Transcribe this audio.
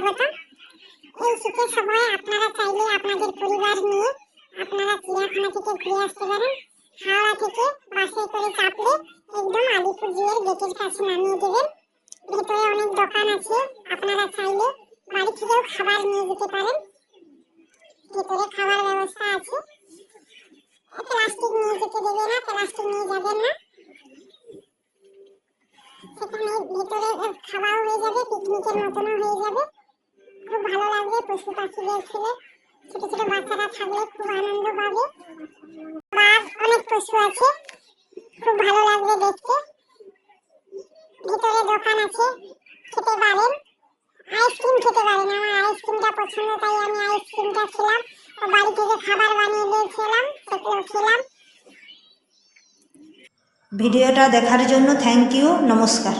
স্বাগত এই শীতের সময় আপনারা চাইলে আপনাদের পরিবার নিয়ে আপনারা চিড়িয়াখানা থেকে ঘুরে আসতে পারেন। হাওড়া থেকে বাসে করে চাপলে একদম আলিপুর জিয়ের গেটের কাছে নামিয়ে দেবেন। ভেতরে অনেক দোকান আছে, আপনারা চাইলে বাড়ি থেকেও খাবার নিয়ে যেতে পারেন। ভেতরে খাবার ব্যবস্থা আছে। প্লাস্টিক নিয়ে যেতে দেবে না, প্লাস্টিক নিয়ে যাবেন না। সেখানে ভেতরে খাওয়াও হয়ে যাবে পিকনিকের মতনও হয়ে যাবে। খুব ভালো লাগবে পশু পাখিদের ছেলে ছোট ছোট বাচ্চারা থাকলে খুব আনন্দ পাবে। বাঘ অনেক পশু আছে, খুব ভালো লাগবে দেখতে। ভিতরে দোকান আছে, খেতে পারেন। আইসক্রিম খেতে পারেন, আমার আইসক্রিমটা পছন্দ, তাই আমি আইসক্রিমটা খেলাম। ও বাড়ি থেকে খাবার বানিয়ে দিয়েছিলাম সেগুলো খেলাম। ভিডিওটা দেখার জন্য থ্যাংক ইউ নমস্কার।